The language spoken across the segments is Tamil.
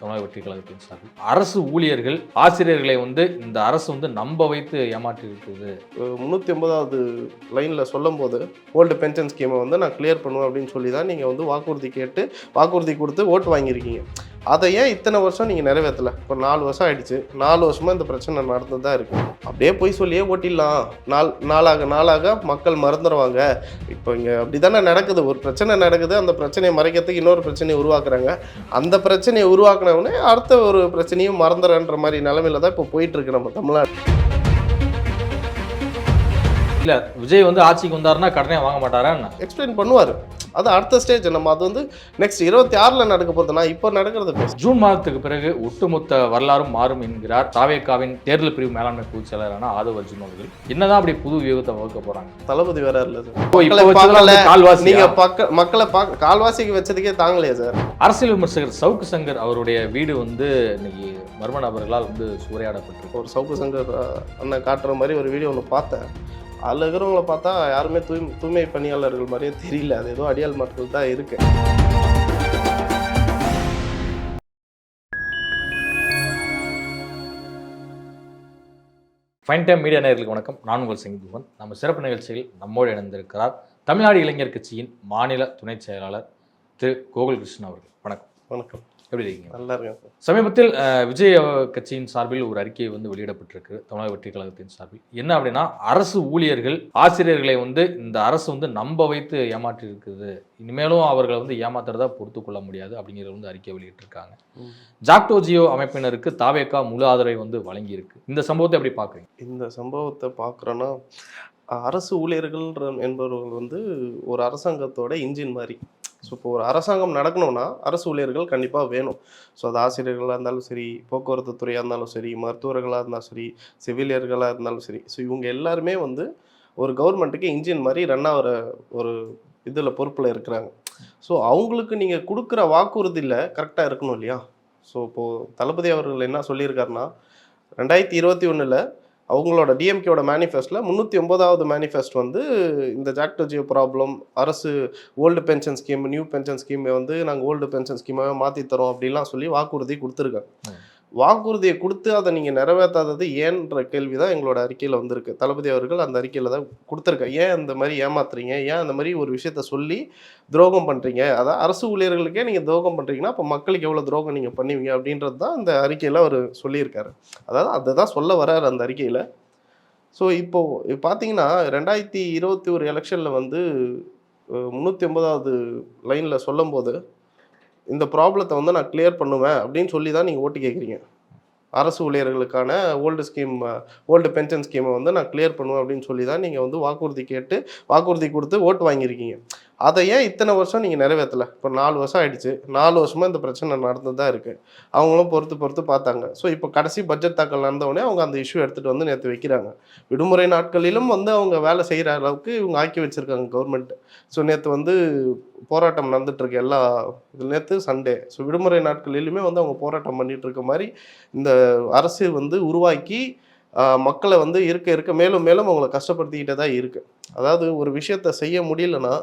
தமிழக வெற்றி கழகத்தின் சார்பில் அரசு ஊழியர்கள் ஆசிரியர்களை வந்து இந்த அரசு வந்து நம்ப வைத்து ஏமாற்றி இருக்குது முந்நூற்றி ஐம்பதாவது லைனில் சொல்லும் போது ஓல்டு பென்ஷன் ஸ்கீமை வந்து நான் கிளியர் பண்ணுவேன் அப்படின்னு சொல்லி தான் நீங்கள் வந்து வாக்குறுதி கேட்டு வாக்குறுதி கொடுத்து ஓட்டு வாங்கியிருக்கீங்க. அதை ஏன் இத்தனை வருஷம் நீங்கள் நிறைவேற்றலை இப்போ நாலு வருஷம் ஆயிடுச்சு. நாலு வருஷமாக இந்த பிரச்சனை நடந்து தான் இருக்குது அப்படியே போய் சொல்லியே ஓட்டிடலாம். நாள் நாளாக நாளாக மக்கள் மறந்துடுவாங்க இப்போ இங்கே அப்படி தானே நடக்குது. ஒரு பிரச்சனை நடக்குது. அந்த பிரச்சனையை மறைக்கிறதுக்கு இன்னொரு பிரச்சனையை உருவாக்குறாங்க. அந்த பிரச்சனையை உருவாக்குனவுடனே அடுத்த ஒரு பிரச்சனையும் மறந்துடுறன்ற மாதிரி நிலமையில தான் இப்போ போயிட்டுருக்கு நம்ம தமிழ்நாடு. இல்ல விஜய் வந்து ஆட்சிக்கு வந்தாருன்னா கடனே வாங்க மாட்டாரா என்ன? எக்ஸ்பிளைன் பண்ணுவார். அது அடுத்த ஸ்டேஜ் நம்ம அது வந்து நெக்ஸ்ட் இருபத்தி ஆறில் நடக்க போகுது நான் இப்போ நடக்கிறது பேச ஜூன் மாதத்துக்கு பிறகு ஒட்டுமொத்த வரலாறும் மாறும் என்கிறார் தாவேக்காவின் தேர்தல் பிரிவு மேலாண்மை பொதுச் செயலரான ஆதவ் அர்ஜுன் அவர்கள். என்னதான் அப்படி புது வியூகத்தை வகுக்க போறாங்க. தளபதி வேற இல்லை கால்வாசி நீங்க பக்க மக்களை பார்க்க கால்வாசிக்கு வச்சதுக்கே தாங்கலையே சார் அரசியல் விமர்சகர் சவுக்கு சங்கர் அவருடைய வீடு வந்து இன்னைக்கு மர்ம நபர்களால் வந்து சூறையாடப்பட்டிருக்கு. ஒரு சவுக்கு சங்கர் அண்ணன் காட்டுற மாதிரி ஒரு வீடியோ ஒன்று பார்த்தேன். அதில் இருக்கிறவங்கள பார்த்தா யாருமே தூய் தூய்மை பணியாளர்கள் மாதிரியே தெரியல. அது ஏதோ அடியாள் மக்கள் தான் இருக்கு. ஃபைன் டைம் மீடியா நேர்களுக்கு வணக்கம். நான் உங்கள் சிங் நம்ம சிறப்பு நிகழ்ச்சியில் நம்மோடு இணைந்திருக்கிறார் தமிழ்நாடு இளைஞர் கட்சியின் மாநில துணை செயலாளர் திரு கோகுல் கிருஷ்ணன் அவர்கள். வணக்கம். வணக்கம். எப்படி இருக்கீங்க? நல்லா இருக்கேன் சார் சமீபத்தில் விஜய் கட்சியின் சார்பில் ஒரு அறிக்கை வந்து வெளியிடப்பட்டிருக்கு தமிழக வெற்றி கழகத்தின் சார்பில். என்ன அப்படின்னா அரசு ஊழியர்கள் ஆசிரியர்களை வந்து இந்த அரசு வந்து நம்ப வைத்து ஏமாற்றி இருக்குது இனிமேலும் அவர்களை வந்து ஏமாத்துறதா பொறுத்து கொள்ள முடியாது அப்படிங்கிறது வந்து அறிக்கை வெளியிட்டிருக்காங்க. ம். ஜாக்டோ ஜியோ அமைப்பினருக்கு தாவேக்கா முழு ஆதரவை வந்து வழங்கியிருக்கு. இந்த சம்பவத்தை எப்படி பார்க்குறீங்க? இந்த சம்பவத்தை பார்க்குறோன்னா அரசு ஊழியர்கள் என்பவர்கள் வந்து ஒரு அரசாங்கத்தோட இன்ஜின் மாதிரி. ஸோ இப்போ ஒரு அரசாங்கம் நடக்கணும்னா அரசு ஊழியர்கள் கண்டிப்பாக வேணும். ஸோ அது ஆசிரியர்களாக இருந்தாலும் சரி போக்குவரத்து துறையாக இருந்தாலும் சரி மருத்துவர்களாக இருந்தாலும் சரி செவிலியர்களாக இருந்தாலும் சரி. ஸோ இவங்க எல்லாருமே வந்து ஒரு கவர்மெண்ட்டுக்கு இன்ஜின் மாதிரி ரன் ஆகிற ஒரு இதில் பொறுப்பில் இருக்கிறாங்க. ஸோ அவங்களுக்கு நீங்கள் கொடுக்குற வாக்குறுதியில் கரெக்டாக இருக்கணும் இல்லையா? ஸோ இப்போது தளபதி அவர்கள் என்ன சொல்லியிருக்காருன்னா ரெண்டாயிரத்தி இருபத்தி ஒன்றில் அவங்களோட டிஎம்கேவோட மேனிஃபெஸ்டில் முந்நூற்றி ஒன்பதாவது மேனிஃபெஸ்ட் வந்து இந்த ஜாக்டோஜியோ ப்ராப்ளம் அரசு old pension scheme new pension ஸ்கீமை வந்து நாங்கள் ஓல்டு பென்ஷன் ஸ்கீமாகவே மாற்றி தரோம் அப்படிலாம் சொல்லி வாக்குறுதி கொடுத்துருக்காங்க. வாக்குறுதியை கொடுத்து அதை நீங்கள் நிறைவேற்றாதது ஏன்ற கேள்வி தான் எங்களோட அறிக்கையில் வந்திருக்கு. தளபதி அவர்கள் அந்த அறிக்கையில் தான் கொடுத்துருக்காங்க ஏன் அந்த மாதிரி ஏமாத்துறீங்க? ஏன் அந்த மாதிரி ஒரு விஷயத்த சொல்லி துரோகம் பண்ணுறீங்க அதான் அரசு ஊழியர்களுக்கே நீங்கள் துரோகம் பண்ணுறீங்கன்னா அப்போ மக்களுக்கு எவ்வளோ துரோகம் நீங்கள் பண்ணுவீங்க அப்படின்றது தான் அந்த அறிக்கையில் அவர் சொல்லியிருக்காரு. அதாவது அதை தான் சொல்ல வராரு அந்த அறிக்கையில். ஸோ இப்போது பார்த்தீங்கன்னா ரெண்டாயிரத்தி இருபத்தி ஒரு எலெக்ஷனில் வந்து முந்நூற்றி ஐம்பதாவது லைனில் சொல்லும்போது இந்த ப்ராப்ளத்தை வந்து நான் கிளியர் பண்ணுவேன் அப்படின்னு சொல்லி தான் நீங்கள் ஓட்டு கேட்குறீங்க அரசு ஊழியர்களுக்கான ஓல்டு ஸ்கீம் ஓல்டு பென்ஷன் ஸ்கீமை வந்து நான் கிளியர் பண்ணுவேன் அப்படின்னு சொல்லி தான் நீங்கள் வந்து வாக்குறுதி கேட்டு வாக்குறுதி கொடுத்து ஓட்டு வாங்கியிருக்கீங்க. அதை ஏன் இத்தனை வருஷம் நீங்கள் நிறைவேற்றலை இப்போ நாலு வருஷம் ஆயிடுச்சு. நாலு வருஷமாக இந்த பிரச்சனை நடந்து தான் இருக்குது அவங்களும் பொறுத்து பொறுத்து பார்த்தாங்க. ஸோ இப்போ கடைசி பட்ஜெட் தாக்கல் நடந்தவொடனே அவங்க அந்த இஷ்யூ எடுத்துகிட்டு வந்து நேற்று வைக்கிறாங்க. விடுமுறை நாட்களிலும் வந்து அவங்க வேலை செய்கிற அளவுக்கு இவங்க ஆக்கி வச்சுருக்காங்க கவர்மெண்ட் ஸோ நேற்று வந்து போராட்டம் நடந்துகிட்ருக்கு எல்லா இது நேற்று சண்டே ஸோ விடுமுறை நாட்களிலுமே வந்து அவங்க போராட்டம் பண்ணிகிட்டு இருக்க மாதிரி இந்த அரசு வந்து உருவாக்கி மக்களை வந்து இருக்க இருக்க மேலும் மேலும் அவங்கள கஷ்டப்படுத்திக்கிட்டே தான் இருக்கு. அதாவது ஒரு விஷயத்த செய்ய முடியலன்னா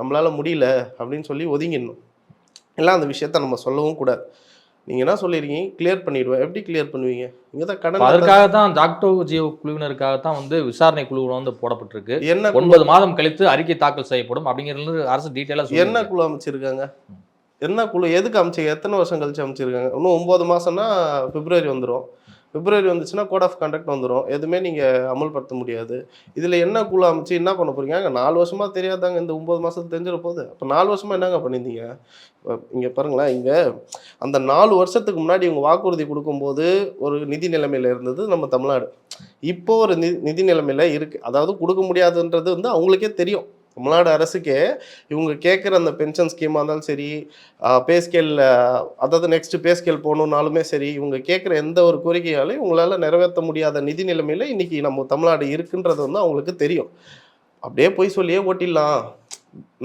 நம்மளால முடியல அப்படின்னு சொல்லி ஒதுங்கிடணும். இல்லை அந்த விஷயத்த நம்ம சொல்லவும் கூடாது. நீங்க என்ன சொல்லிருக்கீங்க கிளியர் பண்ணிடுவேன். எப்படி கிளியர் பண்ணுவீங்க? இங்க தான் கடன் அதற்காக தான் ஜாக்டோ ஜியோ குழுவினருக்காக தான் வந்து விசாரணை குழு வந்து போடப்பட்டிருக்கு. என்ன ஒன்பது மாதம் கழித்து அறிக்கை தாக்கல் செய்யப்படும். அப்படிங்கிறது அரசு டீட்டெயிலாக என்ன குழு அமைச்சிருக்காங்க? என்ன குழு எதுக்கு அமைச்சிங்க எத்தனை வருஷம் கழிச்சு அமைச்சிருக்காங்க? இன்னும் ஒம்பது மாசம்னா பிப்ரவரி வந்துடும் பிப்ரவரி வந்துச்சுன்னா கோட் ஆஃப் கண்டக்ட் வந்துடும் எதுவுமே நீங்கள் அமல்படுத்த முடியாது. இதில் என்ன குழு அமைச்சு என்ன பண்ண போறீங்க? அங்கே நாலு வருஷமா தெரியாதாங்க இந்த ஒம்பது மாதத்துக்கு தெரிஞ்சிட போகுது அப்போ நாலு வருஷமா என்னங்க பண்ணியிருந்தீங்க? இங்கே பாருங்களேன் இங்கே அந்த நாலு வருஷத்துக்கு முன்னாடி இவங்க வாக்குறுதி கொடுக்கும்போது ஒரு நிதி நிலைமையில இருந்தது நம்ம தமிழ்நாடு. இப்போ ஒரு நி நிதி நிலைமையில இருக்கு. அதாவது கொடுக்க முடியாதுன்றது வந்து அவங்களுக்கே தெரியும். தமிழ்நாடு அரசுக்கே இவங்க கேட்குற அந்த பென்ஷன் ஸ்கீமாக இருந்தாலும் சரி பே ஸ்கேலில் அதாவது நெக்ஸ்ட் பே ஸ்கேல் போகணுன்னாலுமே சரி இவங்க கேட்குற எந்த ஒரு கோரிக்கையாலையும் இவங்களால நிறைவேற்ற முடியாத நிதி நிலைமையில இன்னைக்கு நம்ம தமிழ்நாடு இருக்குன்றது வந்து அவங்களுக்கு தெரியும். அப்படியே போய் சொல்லியே ஓட்டிடலாம்.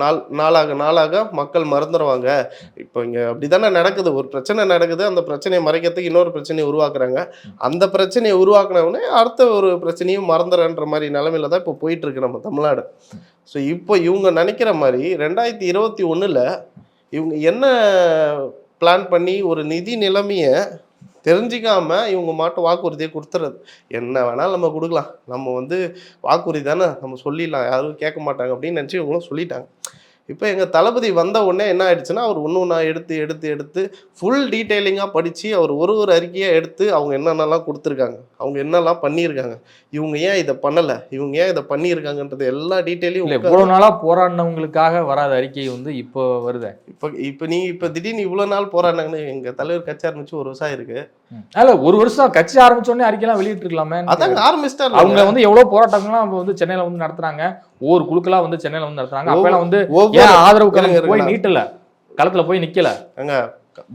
நாள் நாளாக நாளாக மக்கள் மறந்துடுவாங்க இப்போ இங்கே அப்படி தானே நடக்குது. ஒரு பிரச்சனை நடக்குது. அந்த பிரச்சனையை மறைக்கிறதுக்கு இன்னொரு பிரச்சனையை உருவாக்குறாங்க. அந்த பிரச்சனையை உருவாக்குனவுடனே அடுத்த ஒரு பிரச்சனையும் மறந்துடுறன்ற மாதிரி நிலமையில தான் இப்போ போயிட்டுருக்கு நம்ம தமிழ்நாடு. ஸோ இப்போ இவங்க நினைக்கிற மாதிரி ரெண்டாயிரத்தி இருபத்தி ஒன்றில் இவங்க என்ன பிளான் பண்ணி ஒரு நிதி நிலைமையை தெரிஞ்சிக்காம இவங்க மாட்டு வாக்குறுதியை கொடுத்துறது. என்ன வேணாலும் நம்ம கொடுக்கலாம். நம்ம வந்து வாக்குறுதி தானே நம்ம சொல்லிடலாம். யாரும் கேட்க மாட்டாங்க அப்படின்னு நினச்சி இவங்களும் சொல்லிட்டாங்க. இப்போ எங்கள் தளபதி வந்த உடனே என்ன ஆயிடுச்சுன்னா அவர் ஒன்று ஒன்றா எடுத்து எடுத்து எடுத்து ஃபுல் டீட்டெயிலிங்காக படித்து அவர் ஒரு ஒரு அறிக்கையாக எடுத்து அவங்க என்னென்னலாம் கொடுத்துருக்காங்க. அவங்க என்னெல்லாம் பண்ணியிருக்காங்க. இவங்க ஏன் இதை பண்ணலை? இவங்க ஏன் இதை பண்ணியிருக்காங்கன்றது எல்லா டீட்டெயிலையும் இவ்வளவு நாளா போராடினவங்களுக்காக வராத அறிக்கை வந்து இப்போ வருது. இப்போ இப்போ நீ இப்போ திடீர்னு இவ்வளோ நாள் போராடினாங்கன்னு எங்கள் தலைவர் கட்சி ஆரம்பிச்சு ஒரு விவசாயம் இருக்கு அல்ல ஒரு வருஷம் கட்சி ஆரம்பிச்ச உடனே அறிக்கைலாம் வெளியிட்டு இருக்கலாமே அதாங்க ஆரம்பிச்சிட்டாரு அவங்க வந்து எவ்வளவு போராட்டங்கள்லாம் வந்து சென்னையில வந்து நடத்துறாங்க. ஒவ்வொரு குழுக்களா வந்து சென்னையில வந்து நடத்துறாங்க. அப்பெல்லாம் வந்து ஏன் ஆதரவு போய். நீட்டல? களத்துல போய் நிக்கல. அங்க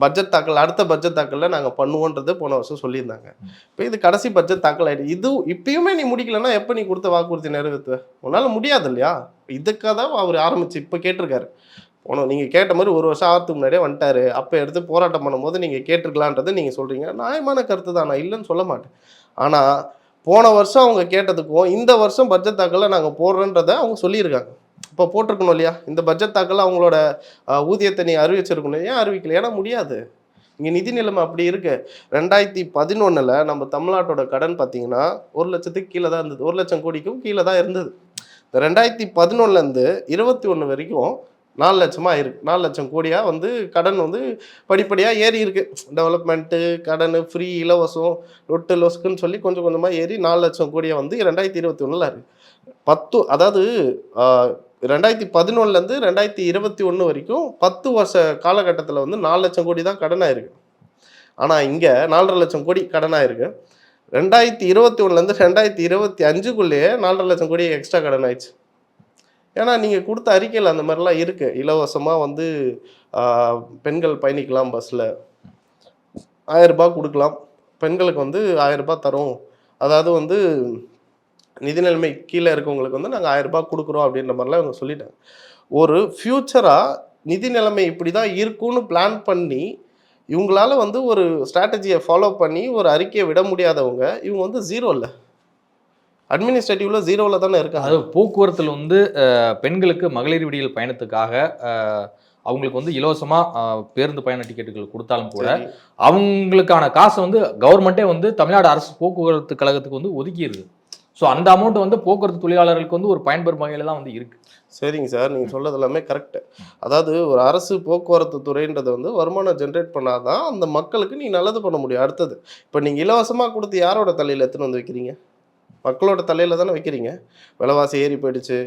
பட்ஜெட் தாக்கல் அடுத்த பட்ஜெட் தாக்கல்ல நாங்க பண்ணுவோன்றது போன வருஷம் சொல்லியிருந்தாங்க. இப்போ இது கடைசி பட்ஜெட் தாக்கல் ஆயிடுச்சு இது இப்பயுமே நீ முடிக்கலன்னா எப்போ நீ கொடுத்த வாக்குறுதி நிறைவேற்றுவ உன்னால முடியாது இல்லையா இதுக்காக தான் அவர் ஆரம்பிச்சு இப்போ கேட்டிருக்காரு. போனோம் நீங்க கேட்ட மாதிரி ஒரு வருஷம் ஆகிறதுக்கு முன்னாடியே வந்துட்டாரு. அப்போ எடுத்து போராட்டம் பண்ணும்போது நீங்க கேட்டிருக்கலான்றதை நீங்க சொல்றீங்க. நியாயமான கருத்து தான் நான் இல்லைன்னு சொல்ல மாட்டேன். ஆனா போன வருஷம் அவங்க கேட்டதுக்கும் இந்த வருஷம் பட்ஜெட் தாக்கல்ல நாங்க போடுறோன்றதை அவங்க சொல்லியிருக்காங்க. இப்போ போட்டிருக்கணும் இல்லையா? இந்த பட்ஜெட் தாக்கல் அவங்களோட ஊதியத்தை நீ அறிவிச்சிருக்கணும் ஏன் அறிவிக்கல? ஏன்னா முடியாது. இங்கே நிதி நிலைமை அப்படி இருக்கு. ரெண்டாயிரத்தி பதினொன்றில் நம்ம தமிழ்நாட்டோட கடன் பார்த்தீங்கன்னா ஒரு லட்சத்துக்கு கீழே தான் இருந்தது. ஒரு லட்சம் கோடிக்கும் கீழே தான் இருந்தது. இந்த ரெண்டாயிரத்தி பதினொன்னுலேருந்து இருபத்தி ஒன்று வரைக்கும் நாலு லட்சமாக ஆயிருக்கு நாலு லட்சம் கோடியாக வந்து கடன் வந்து படிப்படியாக ஏறி இருக்கு. டெவலப்மெண்ட்டு கடன் ஃப்ரீ இலவசம் லொட்டு லொஸ்க்குன்னு சொல்லி கொஞ்சம் கொஞ்சமாக ஏறி நாலு லட்சம் கோடியாக வந்து ரெண்டாயிரத்தி இருபத்தி ஒன்றில் இருக்குது பத்து அதாவது ரெண்டாயிரத்தி பதினொன்னுலேருந்து ரெண்டாயிரத்தி இருபத்தி ஒன்று வரைக்கும் பத்து வருஷ காலகட்டத்தில் வந்து நாலு லட்சம் கோடி தான் கடனாக இருக்கு ஆனால் இங்கே நாலரை லட்சம் கோடி கடனாக இருக்கு ரெண்டாயிரத்தி இருபத்தி ஒன்றுலேருந்து ரெண்டாயிரத்தி இருபத்தி அஞ்சுக்குள்ளேயே நாலரை லட்சம் கோடி எக்ஸ்ட்ரா கடன் ஆயிடுச்சு ஏன்னா நீங்கள் கொடுத்த அறிக்கையில் அந்த மாதிரிலாம் இருக்குது இலவசமாக வந்து பெண்கள் பயணிக்கலாம் பஸ்ஸில் ஆயிரம் ரூபாய் கொடுக்கலாம். பெண்களுக்கு வந்து ஆயிரம் ரூபாய் அதாவது வந்து நிதி நிலைமை கீழே இருக்கவங்களுக்கு வந்து நாங்கள் ஆயிரம் ரூபாய் கொடுக்குறோம் அப்படின்ற மாதிரிலாம் இவங்க சொல்லிட்டாங்க. ஒரு ஃப்யூச்சராக நிதி நிலைமை இப்படி தான் இருக்கும்னு பிளான் பண்ணி இவங்களால வந்து ஒரு ஸ்ட்ராட்டஜியை ஃபாலோ பண்ணி ஒரு அறிக்கையை விட முடியாதவங்க இவங்க வந்து ஜீரோ இல்லை அட்மினிஸ்ட்ரேட்டிவ்ல ஜீரோவில் தானே இருக்காங்க. அதாவது போக்குவரத்துல வந்து பெண்களுக்கு மகளிர் விடியல் பயணத்துக்காக அவங்களுக்கு வந்து இலவசமா அஹ், பேருந்து பயண டிக்கெட்டுகள் கொடுத்தாலும் கூட. அவங்களுக்கான காசை வந்து கவர்மெண்ட்டே வந்து தமிழ்நாடு அரசு போக்குவரத்து கழகத்துக்கு வந்து ஒதுக்கிடுது. ஸோ அந்த அமௌண்ட் வந்து போக்குவரத்து தொழிலாளர்களுக்கு வந்து ஒரு பயன்பெறும் வகையில் தான் வந்து இருக்கு. சரிங்க சார் நீங்கள் சொல்றது எல்லாமே கரெக்டு அதாவது ஒரு அரசு போக்குவரத்து துறைன்றது வந்து வருமானம் ஜென்ரேட் பண்ணாதான் அந்த மக்களுக்கு நீ நல்லது பண்ண முடியும். அடுத்தது இப்போ நீங்கள் இலவசமாக கொடுத்து யாரோட தலையில் எடுத்துன்னு வந்து வைக்கிறீங்க? மக்களோட தலையில் தானே வைக்கிறீங்க? விலைவாசி ஏறி போயிடுச்சு.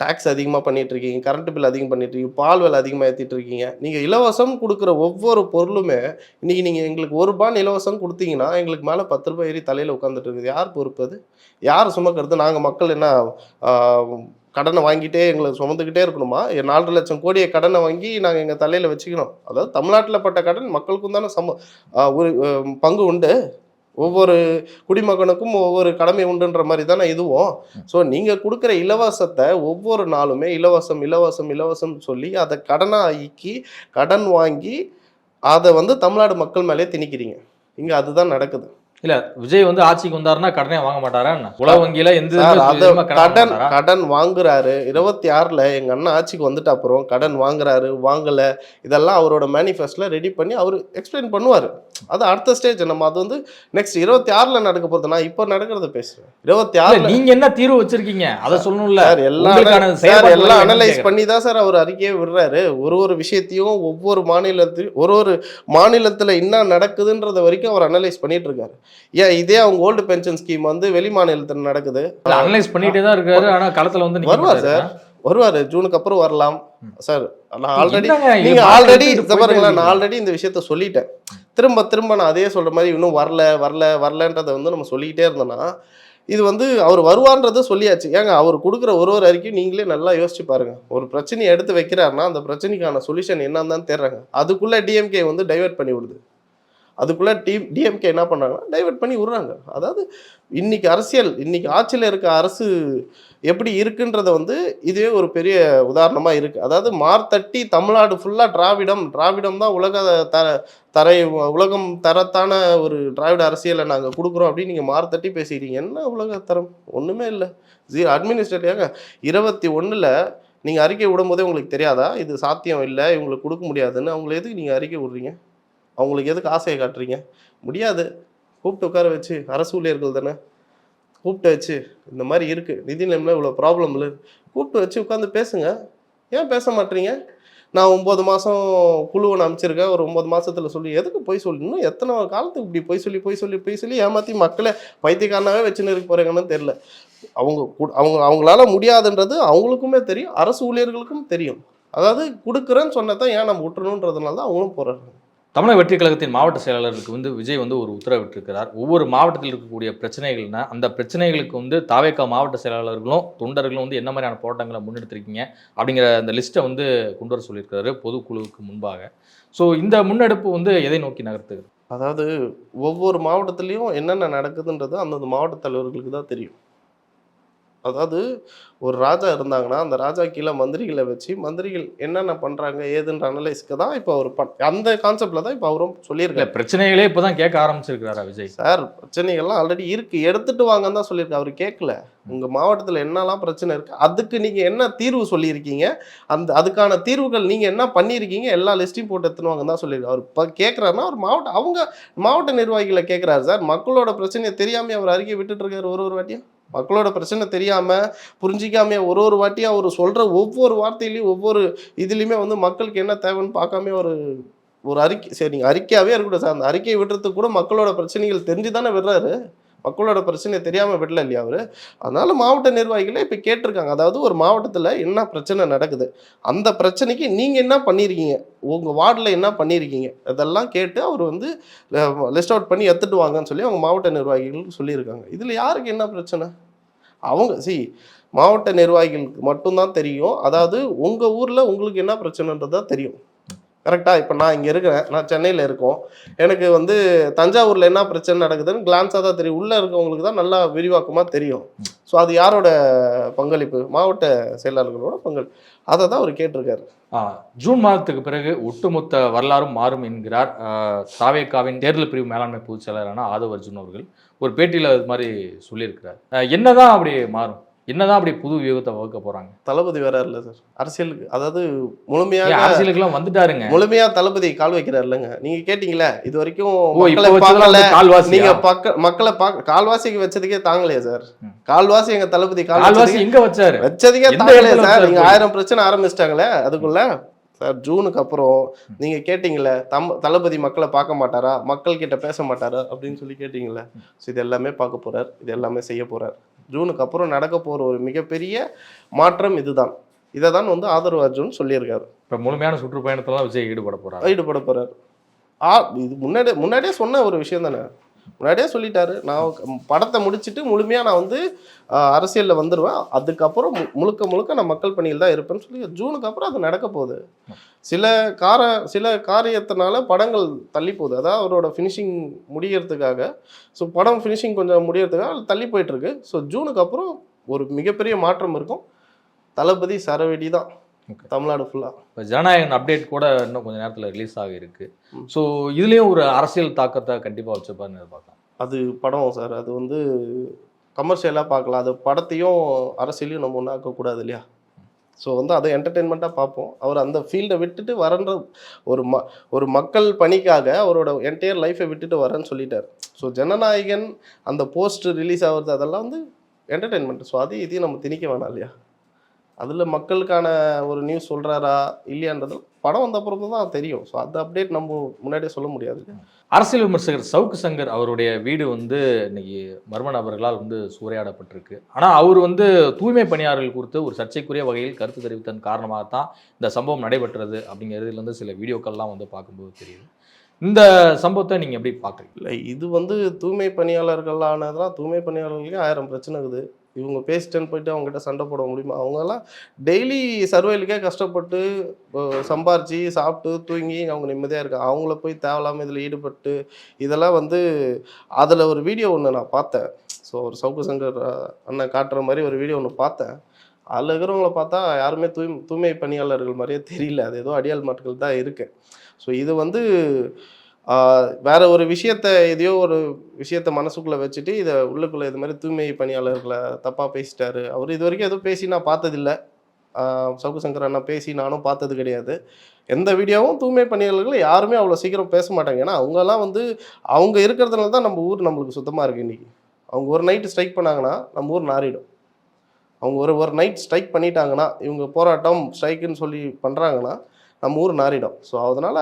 டேக்ஸ் அதிகமாக பண்ணிட்டு இருக்கீங்க கரண்ட் பில் அதிகம் பண்ணிட்டு இருக்கீங்க பால் விலை அதிகமாக ஏற்றிட்டு இருக்கீங்க நீங்கள் இலவசம் கொடுக்குற ஒவ்வொரு பொருளுமே இன்றைக்கி நீங்கள் எங்களுக்கு ஒரு ரூபான்னு இலவசம் கொடுத்தீங்கன்னா எங்களுக்கு மேலே பத்து ரூபாய் ஏறி தலையில் உட்காந்துட்டு இருக்குது யார் பொறுப்பு யார் சுமக்கிறது? நாங்கள் மக்கள் என்ன கடனை வாங்கிட்டே எங்களை சுமந்துக்கிட்டே இருக்கணுமா? நாலரை லட்சம் கோடியை கடனை வாங்கி நாங்கள் எங்கள் தலையில் வச்சுக்கணும். அதாவது தமிழ்நாட்டில் பட்ட கடன் மக்களுக்கும் தானே சம ஒரு பங்கு உண்டு. ஒவ்வொரு குடிமகனுக்கும் ஒவ்வொரு கடமை உண்டுன்ற மாதிரி தானே இதுவும். ஸோ நீங்கள் கொடுக்குற இலவசத்தை ஒவ்வொரு நாளுமே இலவசம் இலவசம் இலவசம் சொல்லி அதை கடனாக்கி கடன் வாங்கி அதை வந்து தமிழ்நாடு மக்கள் மேலே திணிக்கிறீங்க. இங்கே அதுதான் நடக்குது. இல்ல விஜய் வந்து ஆட்சிக்கு வந்தாருன்னா கடனே வாங்க மாட்டாரா? உலக வங்கியில எந்த கடன் கடன் வாங்குறாரு. இருபத்தி ஆறுல எங்க அண்ணன் ஆட்சிக்கு வந்துட்ட அப்புறம் கடன் வாங்குறாரு வாங்கல. இதெல்லாம் அவரோட மேனிஃபெஸ்ட்ல ரெடி பண்ணி அவர் எக்ஸ்பிளைன் பண்ணுவாரு. அது அடுத்த ஸ்டேஜ் நம்ம அது வந்து நெக்ஸ்ட் இருபத்தி ஆறுல நடக்க போகுது நான் இப்போ நடக்கிறத பேசுறேன். இருபத்தி ஆறுல நீங்க என்ன தீர்வு வச்சிருக்கீங்க? அதை சொல்லணும்ல. எல்லாம் சார் எல்லாம் அனலைஸ். பண்ணி தான் சார் அவர் அறிக்கையை விடுறாரு. ஒரு ஒரு விஷயத்தையும் ஒவ்வொரு மாநிலத்தில் ஒரு ஒரு மாநிலத்துல என்ன நடக்குதுன்றத வரைக்கும் அவர் அனலைஸ் பண்ணிட்டு இருக்காரு. ஏன் இதே அவங்க ஓல்டு பென்ஷன் ஸ்கீம் வந்து வெளி மாநிலத்தில் நடக்குது. அனலைஸ் பண்ணிட்டே தான் இருக்காரு. ஆனா களத்துல வந்து வருவார். சார். வருவாரு. ஜூனுக்கு அப்புறம் வரலாம். சார் நான் ஆல்ரெடி என்னங்க, இது நீங்க மாத்தி ஆல்ரெடி பாருங்களேன் நான் ஆல்ரெடி இந்த விஷயத்த சொல்லிட்டேன். திரும்ப திரும்ப நான் அதே சொல்ற மாதிரி இன்னும் வரல வரல வரலன்றதை வந்து நம்ம சொல்லிக்கிட்டே இருந்தோம்னா இது வந்து அவர் வருவான்றதை சொல்லியாச்சு. ஏங்க அவர் கொடுக்குற ஒரு ஒரு அறிக்கையும் நீங்களே நல்லா யோசிச்சு பாருங்க. ஒரு பிரச்சனையை எடுத்து வைக்கிறாருன்னா அந்த பிரச்சனைக்கான சொல்யூஷன் என்னன்னு தான் தேடுறாங்க. அதுக்குள்ள டிஎம்கே வந்து டைவர்ட் பண்ணி விடுது. அதுக்குள்ள டி டிஎம்கே என்ன பண்ணுறாங்கன்னா டைவர்ட் பண்ணி விடுறாங்க. அதாவது இன்னைக்கு அரசியல் இன்னைக்கு ஆட்சியில் இருக்க அரசு எப்படி இருக்குன்றத வந்து இதுவே ஒரு பெரிய உதாரணமாக இருக்குது அதாவது மார்த்தட்டி தமிழ்நாடு ஃபுல்லாக திராவிடம் திராவிடம் தான் உலக தர தரை உலகம் தரத்தான ஒரு திராவிட அரசியலை நாங்கள் கொடுக்குறோம் அப்படின்னு நீங்கள் மார்த்தட்டி பேசிக்கிறீங்க. என்ன உலக தரம்? ஒன்றுமே இல்லை. ஜீரோ அட்மினிஸ்ட்ரேட்டிவாக இருபத்தி ஒன்றில் நீங்கள் அறிக்கை விடும்போதே உங்களுக்கு தெரியாதா? இது சாத்தியம் இல்லை இவங்களுக்கு கொடுக்க முடியாதுன்னு அவங்களை எதுக்கு நீங்கள் அறிக்கை விடுறீங்க? அவங்களுக்கு எதுக்கு ஆசையை காட்டுறீங்க? முடியாது. கூப்பிட்டு உட்கார வச்சு அரசு ஊழியர்கள் தானே? கூப்பிட்டு வச்சு இந்த மாதிரி இருக்குது நிதி நிலைமையில் இவ்வளோ ப்ராப்ளம் இல்லை. கூப்பிட்டு வச்சு உட்காந்து பேசுங்க. ஏன் பேச மாட்டீங்க? நான் ஒம்பது மாதம் குழுவை நான் அமைச்சிருக்கேன் ஒரு ஒம்பது மாதத்தில் சொல்லி எதுக்கு போய் சொல்லி? இன்னும் எத்தனை காலத்துக்கு இப்படி போய் சொல்லி போய் சொல்லி போய் சொல்லி ஏமாற்றி மக்களை பைத்தியக்காரனாகவே வச்சுன்னு இருக்க போகிறாங்கன்னு தெரில அவங்க அவங்க அவங்களால முடியாதுன்றது அவங்களுக்குமே தெரியும். அரசு ஊழியர்களுக்கும் தெரியும். அதாவது கொடுக்குறேன்னு சொன்னதான் ஏன் நம்ம விட்டுணுன்றதுனால தான் அவங்களும் போகிறாங்க தமிழக வெற்றி கழகத்தின் மாவட்ட செயலாளருக்கு வந்து விஜய் வந்து ஒரு உத்தரவிட்டிருக்கிறார். ஒவ்வொரு மாவட்டத்தில் இருக்கக்கூடிய பிரச்சனைகள்னா அந்த பிரச்சனைகளுக்கு வந்து தாவேக்கா மாவட்ட செயலாளர்களும் தொண்டர்களும் வந்து என்ன மாதிரியான போராட்டங்களை முன்னெடுத்திருக்கீங்க? அப்படிங்கிற அந்த லிஸ்ட்டை வந்து கொண்டு வர சொல்லியிருக்கிறாரு பொதுக்குழுவுக்கு முன்பாக. ஸோ இந்த முன்னெடுப்பு வந்து எதை நோக்கி நகர்த்துது? அதாவது ஒவ்வொரு மாவட்டத்துலேயும் என்னென்ன நடக்குதுன்றது அந்தந்த மாவட்ட தலைவர்களுக்கு தான் தெரியும். அதாவது ஒரு ராஜா இருந்தாங்கன்னா அந்த ராஜா கீழே மந்திரிகளை வச்சு மந்திரிகள் என்னென்ன பண்ணுறாங்க ஏதுன்ற அனலைஸ்க்கு தான் இப்போ அவர் பண் அந்த கான்செப்டில் தான் இப்போ அவரும் சொல்லியிருக்காரு. பிரச்சனைகளே இப்பதான் கேட்க ஆரம்பிச்சிருக்கிறாரா விஜய்? சார் பிரச்சனைகள்லாம் ஆல்ரெடி இருக்கு. எடுத்துட்டு வாங்கன்னு தான் சொல்லியிருக்காரு. அவர் கேட்கல. உங்க மாவட்டத்தில் என்னெல்லாம் பிரச்சனை இருக்கு அதுக்கு நீங்க என்ன தீர்வு சொல்லியிருக்கீங்க அந்த அதுக்கான தீர்வுகள் நீங்க என்ன பண்ணியிருக்கீங்க எல்லா லிஸ்ட்டையும் போட்டு எடுத்துன்னு வாங்கன்னு தான் சொல்லியிருக்காரு. அவர் இப்போ கேட்குறாருன்னா அவர் மாவட்ட அவங்க மாவட்ட நிர்வாகிகளை கேட்குறாரு சார். மக்களோட பிரச்சனையை தெரியாம அவர் அறிக்கை விட்டுட்டு இருக்காரு ஒரு ஒரு வாட்டியும். மக்களோட பிரச்சனை தெரியாமல் புரிஞ்சிக்காமே ஒரு ஒரு வாட்டியும் அவர் சொல்கிற ஒவ்வொரு வார்த்தையிலையும் ஒவ்வொரு இதுலையுமே வந்து மக்களுக்கு என்ன தேவைன்னு பார்க்காம ஒரு ஒரு அறிக்கை சரி நீங்கள் அறிக்கையாகவே இருக்கட்டும் சார். அந்த அறிக்கையை விடுறதுக்கு கூட மக்களோட பிரச்சனைகள் தெரிஞ்சு தானே விடுறாரு? மக்களோட பிரச்சனை தெரியாமல் விடல இல்லையா அவர்? அதனால மாவட்ட நிர்வாகிகளே இப்போ கேட்டிருக்காங்க. அதாவது ஒரு மாவட்டத்தில் என்ன பிரச்சனை நடக்குது? அந்த பிரச்சனைக்கு நீங்கள் என்ன பண்ணியிருக்கீங்க உங்கள் வார்டில் என்ன பண்ணியிருக்கீங்க இதெல்லாம் கேட்டு அவர் வந்து லிஸ்ட் அவுட் பண்ணி எடுத்துட்டு வாங்கன்னு சொல்லி அவங்க மாவட்ட நிர்வாகிகளுக்கு சொல்லியிருக்காங்க. இதில் யாருக்கு என்ன பிரச்சனை? அவங்க சி மாவட்ட நிர்வாகிகளுக்கு மட்டும்தான் தெரியும். அதாவது உங்கள் ஊரில் உங்களுக்கு என்ன பிரச்சனைன்றது தான் தெரியும். கரெக்டாக இப்போ நான் இங்கே இருக்கிறேன். நான் சென்னையில் இருக்கோம். எனக்கு வந்து தஞ்சாவூரில் என்ன பிரச்சனை நடக்குதுன்னு கிளான்ஸாக தான் தெரியும். உள்ளே இருக்கவங்களுக்கு தான் நல்லா விரிவாக்கமாக தெரியும். ஸோ அது யாரோட பங்களிப்பு? மாவட்ட செயலாளர்களோட பங்களிப்பு அதை தான் அவர் கேட்டிருக்காரு. ஜூன் மாதத்துக்கு பிறகு ஒட்டுமொத்த வரலாறும் மாறும் என்கிறார் சாவேக்காவின் தேர்தல் பிரிவு மேலாண்மை பொதுச் செயலரான ஆதவ் அர்ஜுன் அவர்கள். ஒரு பேட்டியில் அது மாதிரி சொல்லியிருக்கிறார். என்னதான் அப்படி மாறும்? என்னதான் அப்படி புது வியூகத்தை வகுக்க போறாங்க? தளபதி வேற இல்லை சார். அரசியலுக்கு அதாவது முழுமையாக அரசியலுக்குலாம் வந்துட்டாருங்க. முழுமையா தளபதி கால் வைக்கிறார் இல்லைங்க. நீங்க கேட்டீங்களே இது வரைக்கும் மக்களை பார்க்கல. கால்வாசி நீங்க பக்க மக்களை பார்க்க கால்வாசிக்கு வச்சதுக்கே தாங்கலையே சார். கால்வாசி எங்க தளபதி கால் கால்வாசி எங்க வச்சாரு? வச்சதுக்கே தாங்கலையே சார்? நீங்க? ஆயிரம் பிரச்சனை ஆரம்பிச்சிட்டாங்களே அதுக்குள்ள? சார் ஜூனுக்கு அப்புறம் நீங்க கேட்டீங்களே தம் தளபதி மக்களை பார்க்க மாட்டாரா? மக்கள் கிட்ட பேச மாட்டாரா? அப்படின்னு சொல்லி கேட்டீங்களே. ஸோ இது எல்லாமே பார்க்க போறார் இது எல்லாமே செய்ய போறார். ஜூனுக்கு அப்புறம் நடக்க போற ஒரு மிகப்பெரிய மாற்றம் இதுதான். இதை தான் வந்து ஆதரவு அர்ஜுன் சொல்லியிருக்காரு. இப்ப முழுமையான சுற்றுப்பயணத்துல விஜய் ஈடுபட போறாரு. ஈடுபட போறாரு. ஆ இது முன்னாடி முன்னாடியே சொன்ன ஒரு விஷயம் தானே? முன்னாடியே சொல்லிட்டாரு. நான் படத்தை முடிச்சுட்டு முழுமையாக நான் வந்து அரசியலில் வந்துடுவேன் அதுக்கப்புறம் மு- முழுக்க முழுக்க நான் மக்கள் பணியில் தான் இருப்பேன்னு சொல்லி ஜூனுக்கு அப்புறம் அது நடக்க போகுது. சில கார சில காரியத்தினால படங்கள் தள்ளி போகுது. அதாவது அவரோட ஃபினிஷிங் முடியறதுக்காக. ஸோ படம் ஃபினிஷிங் கொஞ்சம் முடியறதுக்காக தள்ளி போயிட்டுருக்கு ஸோ ஜூனுக்கு அப்புறம் ஒரு மிகப்பெரிய மாற்றம் இருக்கும். தளபதி சரவெடி தான் தமிழ்நாடு ஃபுல்லாக இப்போ ஜனநாயகன் அப்டேட் கூட இன்னும் கொஞ்ச நேரத்துல ரிலீஸ் ஆக இருக்கு. ஸோ இதுலயும் ஒரு அரசியல் தாக்கத்தை கண்டிப்பா வச்சிருப்பாருன்னு எதிர்பார்க்கலாம். அது படம் சார் அது வந்து கமர்ஷியலாக பார்க்கலாம். அது படத்தையும் அரசியலையும் நம்ம ஒன்றா ஆக்கக்கூடாது இல்லையா? ஸோ வந்து அதை என்டர்டெயின்மெண்ட்டாக பார்ப்போம். அவர் அந்த ஃபீல்டை விட்டுட்டு வரன்ற ஒரு ம ஒரு மக்கள் பணிக்காக அவரோட என்டையர் லைஃப்பை விட்டுட்டு வரேன்னு சொல்லிட்டார். ஸோ ஜனநாயகன் அந்த போஸ்ட் ரிலீஸ் ஆகுறது அதெல்லாம் வந்து என்டர்டெயின்மெண்ட் ஸோ அதையும் இதையும் நம்ம திணிக்க வேணாம் இல்லையா? அதில் மக்களுக்கான ஒரு நியூஸ் சொல்கிறாரா இல்லையான்றது படம் வந்த அப்புறம் தான் தெரியும். ஸோ அந்த அப்டேட் நம்ம முன்னாடியே சொல்ல முடியாது. அரசியல் விமர்சகர் சவுக்கு சங்கர் அவருடைய வீடு வந்து இன்னைக்கு மர்ம நபர்களால் வந்து சூறையாடப்பட்டிருக்கு. ஆனால் அவர் வந்து தூய்மை பணியாளர்கள் குறித்து ஒரு சர்ச்சைக்குரிய வகையில் கருத்து தெரிவித்தன் காரணமாகத்தான் இந்த சம்பவம் நடைபெற்றது அப்படிங்கிறதுலேருந்து சில வீடியோக்கள்லாம் வந்து பார்க்கும்போது தெரியுது. இந்த சம்பவத்தை நீங்கள் எப்படி பார்க்குறீங்க? இல்லை இது வந்து தூய்மை பணியாளர்களானதுலாம் தூய்மை பணியாளர்களுக்கு ஆயிரம் பிரச்சனை இருக்குது. இவங்க பேசிட்டேன்னு போயிட்டு அவங்ககிட்ட சண்டை போட முடியுமா? அவங்கெல்லாம் டெய்லி சர்வைலுக்கே கஷ்டப்பட்டு சம்பாரித்து சம்பாரிச்சு சாப்பிட்டு தூங்கி அவங்க நிம்மதியாக இருக்காங்க அவங்கள போய் தேவையில்லாமல் இதில் ஈடுபட்டு இதெல்லாம் வந்து அதில் ஒரு வீடியோ ஒன்று நான் பார்த்தேன். ஸோ ஒரு சவுக்கு சங்கர் அண்ணன் காட்டுற மாதிரி ஒரு வீடியோ ஒன்று பார்த்தேன். அதில் இருக்கிறவங்கள பார்த்தா யாருமே தூய் தூய்மை பணியாளர்கள் மாதிரியே தெரியல. அது ஏதோ அடியாள் மாட்டுகள் தான் இருக்கு. ஸோ இது வந்து வேற ஒரு விஷயத்த எதையோ ஒரு விஷயத்த மனசுக்குள்ள வச்சுட்டு இதை உள்ளுக்குள்ள இது மாதிரி தூய்மை பணியாளர்களை தப்பா பேசிட்டாரு. அவர் இது வரைக்கும் எதுவும் பேசி நான் பார்த்ததில்ல. சவுக்கு சங்கர் அண்ணா பேசி நானும் பார்த்தது கிடையாது. எந்த வீடியோவும் தூய்மை பணியாளர்கள் யாருமே அவ்வளோ சீக்கிரம் பேச மாட்டாங்க. ஏன்னா அவங்கெல்லாம் வந்து அவங்க இருக்கிறதுனால தான் நம்ம ஊர் நம்மளுக்கு சுத்தமாக இருக்குது இன்றைக்கி அவங்க ஒரு நைட்டு ஸ்ட்ரைக் பண்ணாங்கன்னா நம்ம ஊர் நாறிடும். அவங்க ஒரு ஒரு நைட் ஸ்ட்ரைக் பண்ணிட்டாங்கன்னா இவங்க போராட்டம் ஸ்ட்ரைக்குன்னு சொல்லி பண்ணுறாங்கன்னா நம்ம ஊர் நாறிடும் ஸோ அதனால்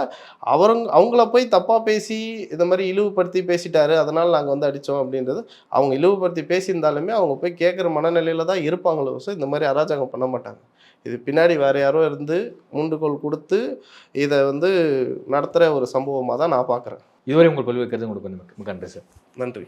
அவருங்க அவங்கள போய் தப்பாக பேசி இந்த மாதிரி இழிவுபடுத்தி பேசிட்டாரு அதனால் நாங்கள் வந்து அடித்தோம் அப்படின்றது அவங்க இழிவுபடுத்தி பேசியிருந்தாலுமே அவங்க போய் கேட்குற மனநிலையில தான் இருப்பாங்களோ ஸோ இந்த மாதிரி அராஜகம் பண்ண மாட்டாங்க. இது பின்னாடி வேற யாரோ இருந்து முண்டுகோல் கொடுத்து இதை வந்து நடத்துகிற ஒரு சம்பவமாக தான் நான் பார்க்குறேன் இதுவரை உங்கள் பல்வேறு கருத்து உங்களுக்கு நன்றி சார். நன்றி.